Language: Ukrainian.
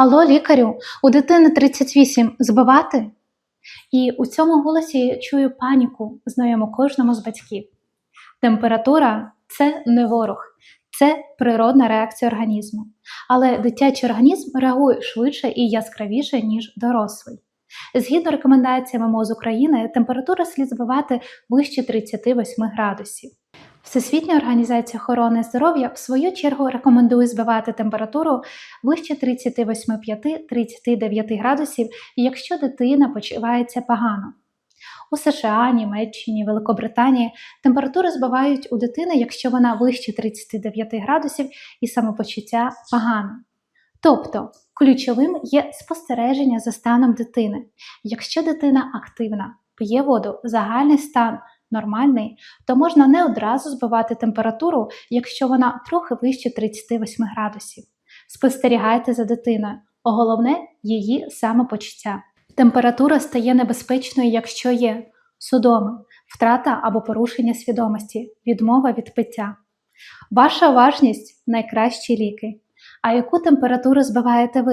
Алло, лікарю, у дитини 38 збивати? І у цьому голосі я чую паніку, знайому кожному з батьків. Температура це не ворог, це природна реакція організму. Але дитячий організм реагує швидше і яскравіше, ніж дорослий. Згідно рекомендаціями МОЗ України, температура слід збивати вище 38 градусів. Всесвітня організація охорони здоров'я в свою чергу рекомендує збивати температуру вище 38,5-39 градусів, якщо дитина почувається погано. У США, Німеччині, Великобританії температури збивають у дитини, якщо вона вище 39 градусів і самопочуття погане. Тобто ключовим є спостереження за станом дитини. Якщо дитина активна, п'є воду, загальний стан нормальний, то можна не одразу збивати температуру, якщо вона трохи вище 38 градусів. Спостерігайте за дитиною, а головне її самопочуття. Температура стає небезпечною, якщо є судоми, втрата або порушення свідомості, відмова від пиття. Ваша уважність найкращі ліки. А яку температуру збиваєте ви?